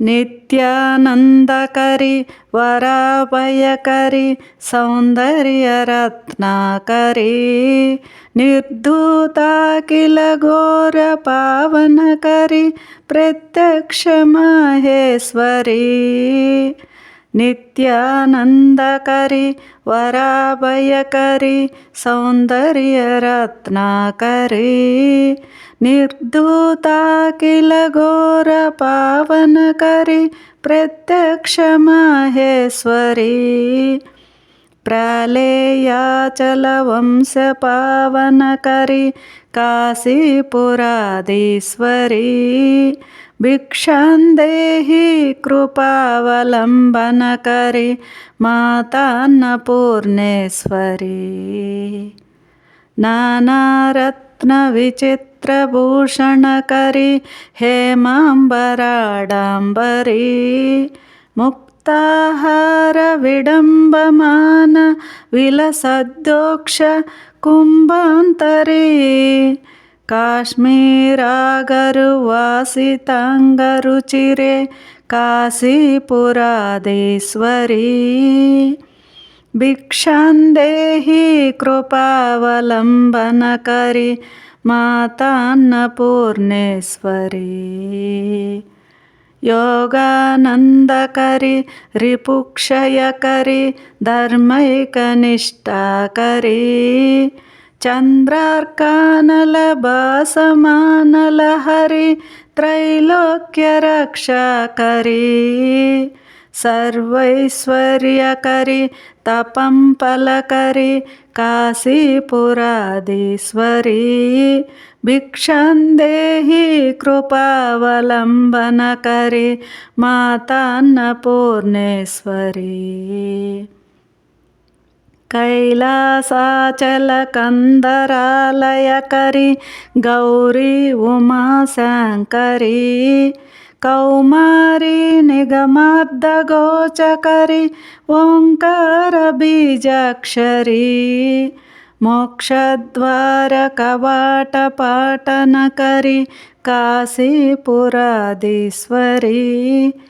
నిత్యానందకరి వరాభయకరి సౌందర్యరత్నాకరి నిర్ధూతాకిల ఘోర పావనకరి ప్రత్యక్ష మహేశ్వరి నిత్యానందకరి వరాభయకరి సౌందర్యరత్నాకరి నిర్ధూతాకిల ఘోర పావనకరి ప్రత్యక్ష మహేశ్వరి ప్రళయాచల వంశ పావనకరి కాశీపురాధీశ్వరి భిక్షాందేహి కృపావలంబనకరి మాతాన్నపూర్ణేశ్వరి నానారత్న విచిత్రభూషణకరి హేమాంబరాడాంబరి ముక్తాహార విడంబమాన విలసద్దోక్ష కుంభాంతరీ కాశ్మీరాగరు వాసితాంగరుచిరే కాశీపురాధీశ్వరి భిక్షాందేహి కృపావలంబనకరి మాతాన్నపూర్ణేశ్వరి. యోగానందకరి రిపుక్షయకరి ధర్మైకనిష్టాకరి చంద్రార్కానల బాసమానల హరి త్రైలోక్య రక్షాకరి సర్వైశ్వర్యకరి తపం పలకరి కాశీపురాధీశ్వరి భిక్షందేహి కృపావలంబనకరి మోక్షద్వార కవాట గౌరీ ఉమాశంకరి కౌమారి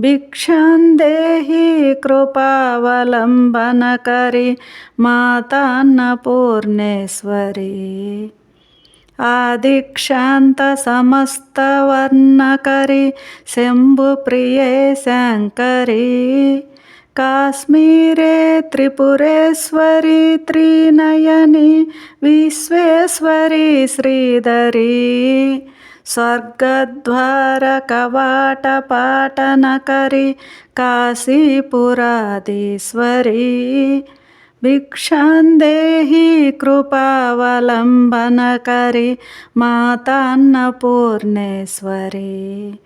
భిక్షాందేహి కృపావలంబనకరి మాతాన్నపూర్ణేశ్వరి కృపావలంబనకరి విభూతి పావనకరి బ్రహ్మాండ బాండోదరి లీలా నాటక సూత్రకేలనకరి విజ్ఞాన దీపాంకురి శ్రీ విశ్వేశమనం ప్రమోదనకరి కాశీపురాధీశ్వరి. భిక్షాందేహి కృపావలంబనకరి మాతాన్నపూర్ణేశ్వరి.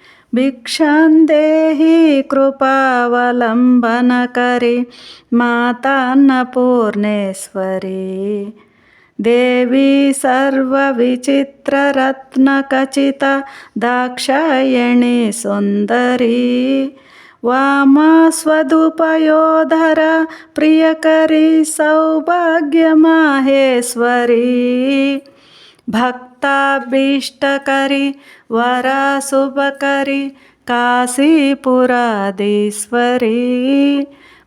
భిక్షాందేహి కృపావలంబనకరి మాతాన్నపూర్ణేశ్వరి. ఊర్వి సర్వజయేశ్వరి జయకరి మాతా కృపాసాగరి నారీ దేవి సర్వవిచిత్రరత్నకచిత దాక్షాయణి సుందరి. వామాస్వదుపయోధర ప్రియకరి సౌభాగ్యమాహేశ్వరి. భక్తాభీష్టకరి వరాశుభకరి కాశీపురాధీశ్వరి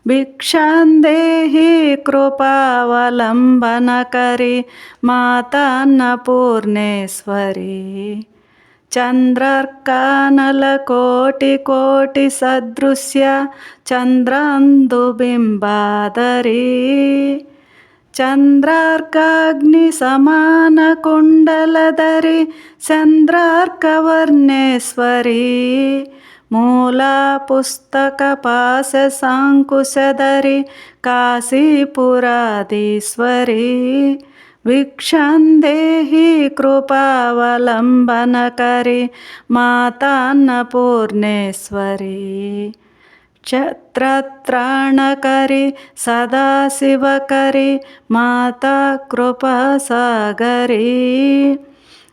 భిక్షాందేహి కృపావలంబనకరి మాతాన్నపూర్ణేశ్వరి చంద్రర్కానలకోటికోటిసదృశ్య చంద్రాందుబింబాదరీ చంద్రార్కాగ్ని సమాన కుండలధరి చంద్రార్కవర్ణేశ్వరీ మూలా పుస్తక పుస్తకపాశ సాంకుశధరి కాశీపురాధీశ్వరీ భిక్షందేహి కృపావలంబనకరి మాతాన్నపూర్ణేశ్వరీ ಕ್ಷತ್ರತ್ರಾಣಕರಿ ಸದಾಶಿವಕರಿ ಮಾತಾ ಕೃಪಾಸಾಗರಿ.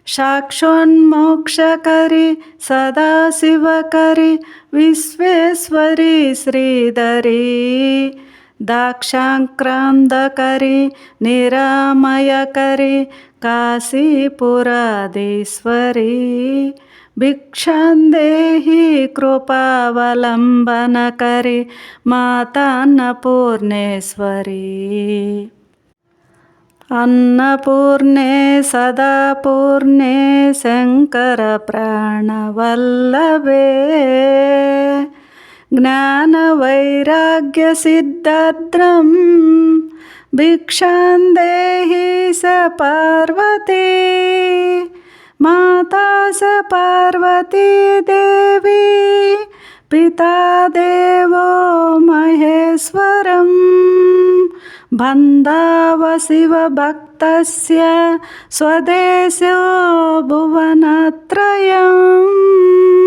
ಸಾಕ್ಷೋನ್ಮೋಕ್ಷಕರಿ ಸದಾಶಿವಕರಿ ವಿಶ್ವೇಶ್ವರಿ ಶ್ರೀಧರಿ. दाक्षाक्रान्तकरि निरामयकरि కాశీపురాధీశ్వరీ భిక్షందేహి కృపావలంబనకరి మాతాన్నపూర్ణేశ్వరీ. అన్నపూర్ణే సదాపూర్ణే శంకర ప్రాణవల్లభే జ్ఞానవైరాగ్యసిద్ధాద్రం स पार्वते माता स पार्वती देवी पिता देवो महेश्वरं भक्तस्य स्वदेशो भुवनत्रयम्।